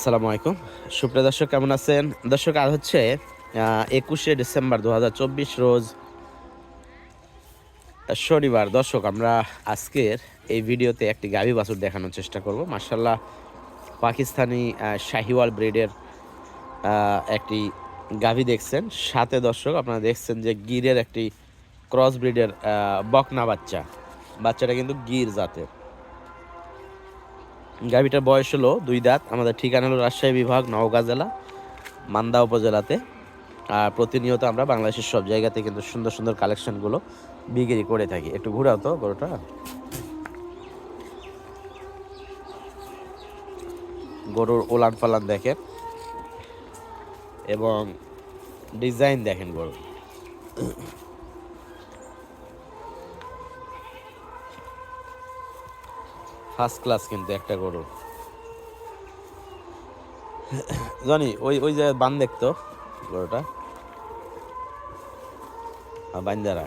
আসসালামু আলাইকুম। সুপ্রিয় দর্শক, কেমন আছেন? দর্শক আজ হচ্ছে একুশে ডিসেম্বর দু হাজার চব্বিশ রোজ শনিবার। দর্শক, আমরা আজকের এই ভিডিওতে একটি গাভী বাছুর দেখানোর চেষ্টা করব। মার্শাল্লাহ পাকিস্তানি শাহিওয়াল ব্রিডের একটি গাভী দেখছেন। সাথে দর্শক, আপনারা দেখছেন যে গিরের একটি ক্রস ব্রিডের বকনা বাচ্চা। বাচ্চাটা কিন্তু গির জাতের। গাভীটার বয়স হলো দুই দাঁত। আমাদের ঠিকানা হলো রাজশাহী বিভাগ, নওগাঁ জেলা, মান্দা উপজেলাতে। আর প্রতিনিয়ত আমরা বাংলাদেশের সব জায়গাতে কিন্তু সুন্দর সুন্দর কালেকশনগুলো বিক্রি করে থাকি। একটু ঘুরাও তো গরুটা। গরুর ওলান পালান দেখেন। এবং ডিজাইন দেখেন গরু। ফার্স্ট ক্লাস কিন্তু একটা গরু। জানি, ওই ওই যে বান দেখতো গরুটা? বান্দারা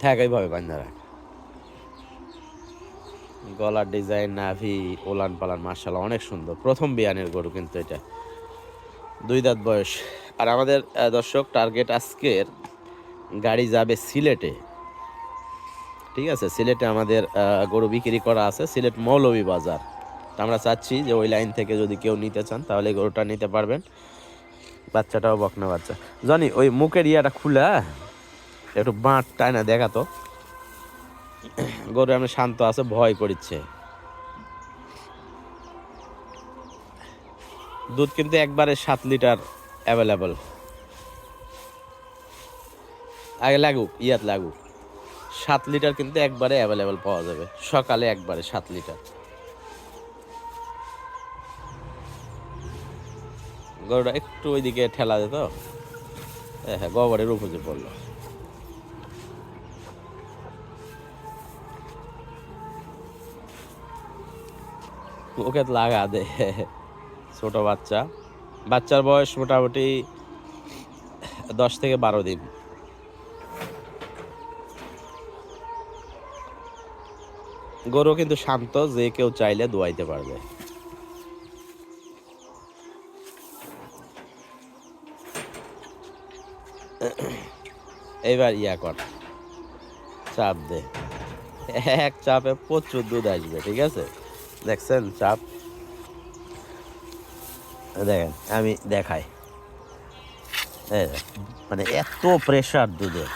থাক এইভাবে বান্দারা গলার ডিজাইন নাভি ওলান পালান মার্শাল অনেক সুন্দর। প্রথম বিয়ানের গরু কিন্তু এটা। দুই দাঁত বয়স। আর আমাদের দর্শক টার্গেট আজকের গাড়ি যাবে সিলেটে। ঠিক আছে? সিলেটে আমাদের গরু বিক্রি করা আছে, সিলেট মৌলভী বাজার। আমরা চাচ্ছি যে ওই লাইন থেকে যদি কেউ নিতে চান, তাহলে গরুটা নিতে পারবেন। বাচ্চাটাও বকনা বাচ্চা। জানি, ওই মুখের ইয়াটা খুলে একটু বাঁট টায় না দেখা গরু এমনি শান্ত আছে, ভয় করিচ্ছে। দুধ কিন্তু একবারে সাত লিটার অ্যাভেলেবল আগে লাগুক, ইয়াত লাগুক। সাত লিটার কিন্তু একবারে অ্যাভেলেবল পাওয়া যাবে। সকালে একবারে সাত লিটার। গরুটা একটু ওইদিকে ঠেলা যেত হ্যাঁ হ্যাঁ গবরের উপরে পড়ল। ওকে লাগা দে। ছোট বাচ্চা। বাচ্চার বয়স মোটামুটি দশ থেকে বারো দিন। গরু কিন্তু শান্ত, যে কেউ চাইলে দোয়াইতে পারবে। এইবার ইয়া কর। চাপ দে। এক চাপে প্রচুর দুধ আসবে, ঠিক আছে? দেখছেন চাপ? দেখেন, আমি দেখাই। মানে এত প্রেশার দুধের।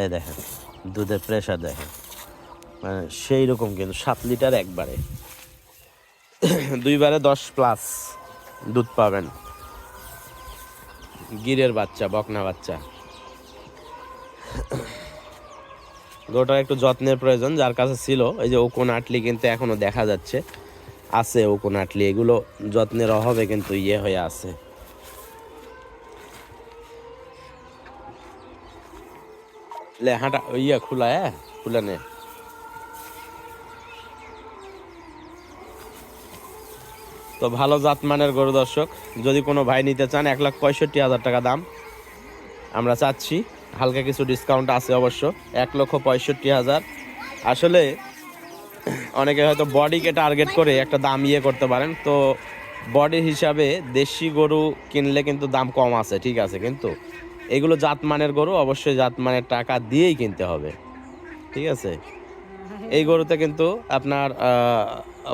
এই দেখেন, দুধের প্রেশার দেখেন। মানে সেই রকম কিন্তু, সাত লিটার একবারে। দুইবারে দশ প্লাস দুধ পাবেন। গিরের বাচ্চা, বকনা বাচ্চা। গরুটার একটু যত্নের প্রয়োজন, যার কাছে ছিল, এই যে ওকোন আটলি কিন্তু এখনও দেখা যাচ্ছে। আছে ওকোন আটলি এগুলো যত্নের অভাবে কিন্তু ইয়ে হয়ে আছে। হাঁটা, ইয়া খোলা হ্যাঁ খুলে নে। তো ভালো জাতমানের গরু দর্শক, যদি কোনো ভাই নিতে চান, এক লাখ পঁয়ষট্টি হাজার টাকা দাম। আমরা চাচ্ছি, হালকা কিছু ডিসকাউন্ট আছে অবশ্য, এক লক্ষ পঁয়ষট্টি হাজার। আসলে অনেকে হয়তো বডিকে টার্গেট করে একটা দাম ইয়ে করতে পারেন। তো বডি হিসাবে দেশি গরু কিনলে কিন্তু দাম কম আছে, ঠিক আছে, কিন্তু এগুলো জাতমানের গরু, অবশ্যই জাতমানের টাকা দিয়েই কিনতে হবে, ঠিক আছে? এই গরুতে কিন্তু আপনার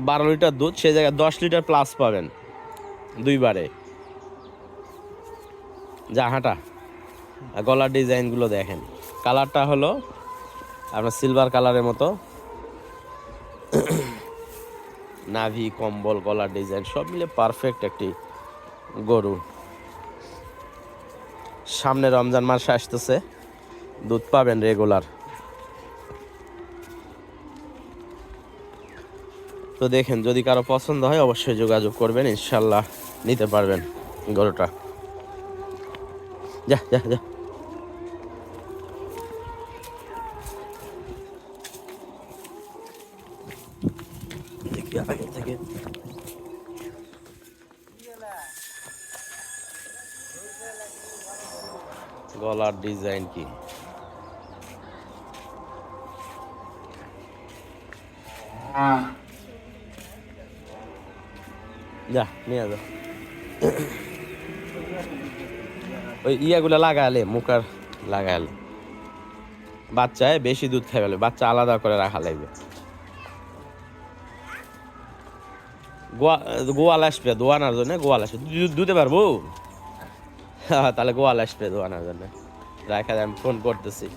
বারো লিটার দুধ, সেই জায়গায় দশ লিটার প্লাস পাবেন, দুইবারে। যা, হাঁটা। গলার ডিজাইনগুলো দেখেন। কালারটা হলো আপনার সিলভার কালারের মতো। নাভি, কম্বল গলার ডিজাইন সব মিলে পারফেক্ট একটি গরু। সামনে রমজান মাস আসতেছে, দুধ পাবেন রেগুলার তো দেখেন, যদি কারও পছন্দ হয়, অবশ্যই যোগাযোগ করবেন, ইনশাল্লাহ নিতে পারবেন গরুটা। যা যা যা। দেখি আগে থেকে। গলার ডিজাইন কি? যা নিয়ে যা। ওই ইয়াগুলো লাগালে মুখার লাগালে বাচ্চায় বেশি দুধ খাই ফেলে বাচ্চা আলাদা করে রাখা লাগবে। গোয়া- গোয়াল আসবে দোয়ানার জন্য গোয়াল আসবে। দুতে পারব? হ্যাঁ। তাহলে গোয়াল আসবে দোয়ানার জন্য। রাখা আমি ফোন করতেছি।